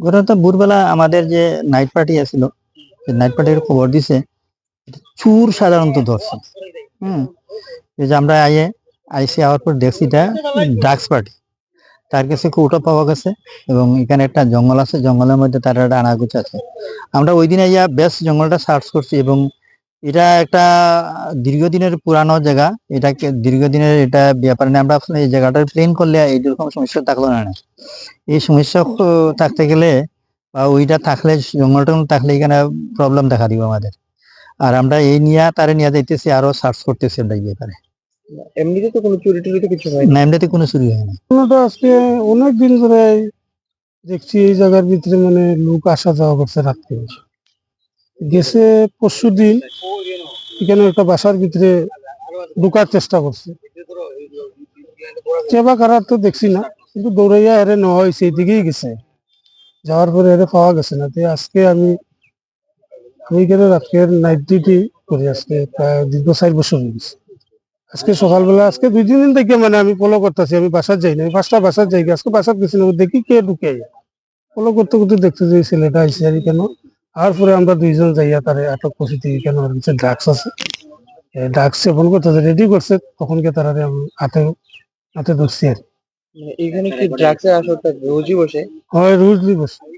ঘটনাটা ভোরবেলা আমাদের যে নাইট পার্টি আছিল নাইট পার্টির খবর দিছে চুর সাধারণত ধরছে। হম, এই যে আমরা আইয়ে, আইসি আওয়ার পর দেখছি এটা ড্রাগস পার্টি তার কাছে কৌটা পাওয়া গেছে এবং এখানে একটা জঙ্গল আছে, জঙ্গলের মধ্যে তার একটা আনাগুচ আছে। আমরা ওই দিন আইয়া বেশ জঙ্গলটা সার্চ করছি এবং এটা একটা দীর্ঘদিনের পুরানো জায়গা। এটাকে দীর্ঘদিনের এটা ব্যাপার নিয়ে আমরা আসলে এই জায়গাটার প্লেন করলে এইরকম সমস্যা থাকল না। না। এই সমস্যা থাকতে গেলে বা ওইটা থাকলে জঙ্গলটা থাকলে এখানে প্রবলেম দেখা দিব আমাদের। আর আমরা এই নিয়ে তারে নিয়ে যাইতেছি আরও সার্চ করতেছি আমরা এই ব্যাপারে। এমনিতে তো কোনো চুরি টুরি তো কিছু হয় না? এমনিতে কোনো চুরি হয় না। তো আজকে অনেক দিন ধরে দেখছি এই জায়গার ভিতরে মানে লোক আসা যাওয়া করছে রাত্রে। গেছে পরশু দিন এখানে একটা বাসার ভিতরে ঢুকার চেষ্টা করছে। কেবা কারার তো দেখছি না, কিন্তু দৌড়াইয়া এরে নেওয়া হয়েছে, এইদিকেই গেছে। যাওয়ার পরে এরে পাওয়া গেছে না। তো আজকে আমি আমি এখানে রাত্রের নাইট ডিউটি করি, আজকে প্রায় দীর্ঘ চার বছর হয়ে গেছে। আজকে সকালবেলা, আজকে দুই দিন থেকে মানে আমি ফলো করতেছি, আমি বাসার যাই না, আমি পাঁচটা বাসার যাই, আজকে বাসার গেছি না দেখি কে ঢুকে ফলো করতে করতে দেখতে যে ছেলেটা আইসে আর কেন? আর পরে আমরা দুইজন যাইয়া তারে আটক করছি কেন কিছু ড্রাগস আছে। ড্রাগস সেবন করতে রেডি করছে তখনকে তারা আমি হাতে হাতে ধরছি আর মানে এখানে কি ড্রাগসের আসরটা রোজই বসে? হয় রোজই বসে।